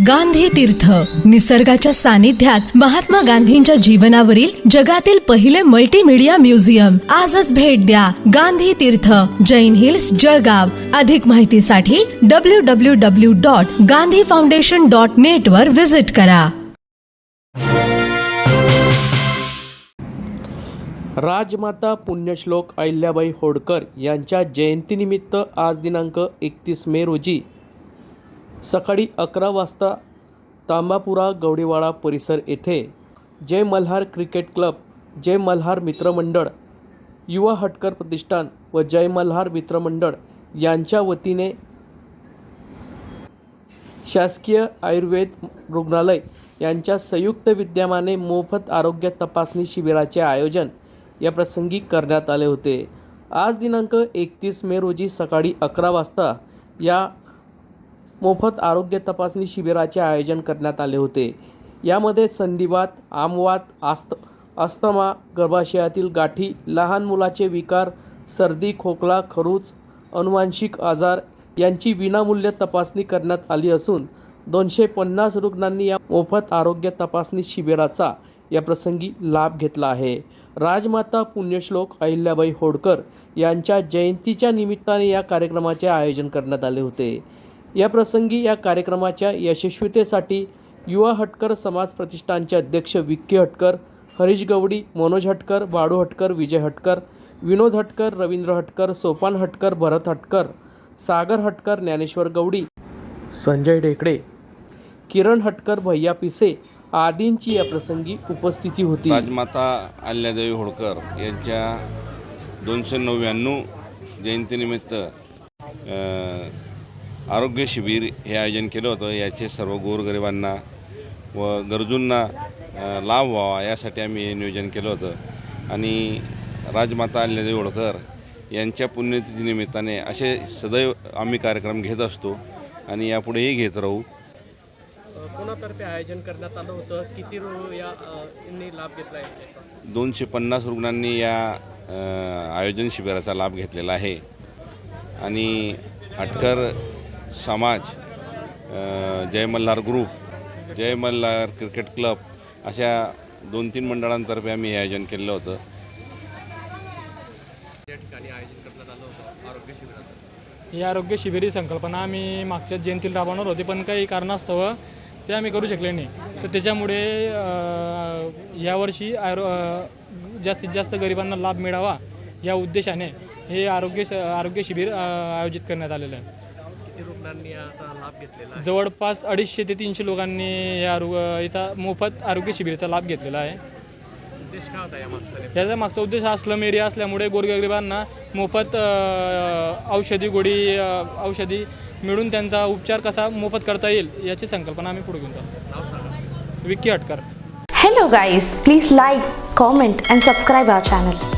गांधी तीर्थ. निसर्गाच्या सानिध्यात महात्मा गांधींच्या जीवनावरील जगातील पहिले मल्टीमीडिया म्युझियम आजच भेट द्या गांधी तीर्थ. जैन हिल्स जळगाव. अधिक माहितीसाठी W W W dot Gandhi foundation dot net वर व्हिजिट करा. राजमाता पुण्यश्लोक अहिल्याबाई होडकर यांच्या जयंतीनिमित्त आज दिनांक एकतीस मे रोजी सकाळी अकरा वाजता तांबापुरा गवडीवाडा परिसर येथे जय मल्हार क्रिकेट क्लब जय मल्हार मित्रमंडळ युवा हटकर प्रतिष्ठान व जय मल्हार मित्रमंडळ यांच्या वतीने शासकीय आयुर्वेद रुग्णालय यांच्या संयुक्त विद्यमाने मोफत आरोग्य तपासणी शिबिराचे आयोजन या प्रसंगी करण्यात आले होते. आज दिनांक एकतीस मे रोजी सकाळी अकरा वाजता या मोफत आरोग्य तपासणी शिबिराचे आयोजन करण्यात आले होते. यामध्ये संधिवात आमवात आस्त अस्थमा गर्भाशयातील गाठी लहान मुलाचे विकार सर्दी खोकला खरूच अनुवांशिक आजार यांची विनामूल्य तपासणी करण्यात आली असून दोनशे पन्नास रुग्णांनी या मोफत आरोग्य तपासणी शिबिराचा या प्रसंगी लाभ घेतला आहे. राजमाता पुण्यश्लोक अहिल्याबाई होडकर यांच्या जयंतीच्या निमित्ताने या कार्यक्रमाचे आयोजन करण्यात आले होते. या प्रसंगी या कार्यक्रमाच्या यशस्वीतेसाठी युवा हटकर समाज प्रतिष्ठानचे अध्यक्ष विक्की हटकर हरीश गवडी मनोज हटकर बाळू हटकर विजय हटकर विनोद हटकर रवींद्र हटकर सोपान हटकर भरत हटकर सागर हटकर ज्ञानेश्वर गवडी संजय ढेकडे किरण हटकर भैया पिसे आदींची या प्रसंगी उपस्थिती होती. राजमाता आल्यादेवी होळकर यांच्या दोनशे नव्याण्णव जयंतीनिमित्त आरोग्य शिबिर हे आयोजन केलं होतं. याचे सर्व गोरगरिबांना व गरजूंना लाभ व्हावा यासाठी आम्ही हे नियोजन केलं होतं. आणि राजमाता अहिल्यादेवी होळकर यांच्या पुण्यतिथीनिमित्ताने असे सदैव आम्ही कार्यक्रम घेत असतो आणि यापुढेही घेत राहू. कोणातर्फे आयोजन करण्यात आलं होतं? किती या लाभ घेतला आहे? दोनशे पन्नास रुग्णांनी या आयोजन शिबिराचा लाभ घेतलेला आहे. आणि हटकर समाज जय मल्हार ग्रुप जय मल्हार क्रिकेट क्लब अशा दोन तीन मंडळांतर्फे आम्ही हे आयोजन केलेलं होतं. या ठिकाणी आरोग्य ही आरोग्य शिबिर ही संकल्पना आम्ही मागच्या जयंतीला राबवणार होती पण काही कारणास्तव ते आम्ही करू शकले नाही. तर त्याच्यामुळे यावर्षी आरो जास्तीत जास्त गरिबांना लाभ मिळावा या उद्देशाने हे आरोग्य श- आरोग्य शिबिर आयोजित करण्यात आलेलं आहे. किती रुग्णांनी याचा लाभ घेतलेला आहे. जवळपास अडीचशे ते तीनशे लोकांनी या आरो याचा मोफत आरोग्य शिबिराचा लाभ घेतलेला आहे. उद्देश काय होता या? याचा मागचा उद्देश हा स्लम एरिया असल्यामुळे गोरगरिबांना मोफत अ, औषधी गोळी अ, औषधी मिळून त्यांचा उपचार कसा मोफत करता येईल याची संकल्पना आम्ही पुढे घेऊन जातो नाव सांगा. विक्की हटकर. Hello guys, please like, comment and subscribe our channel.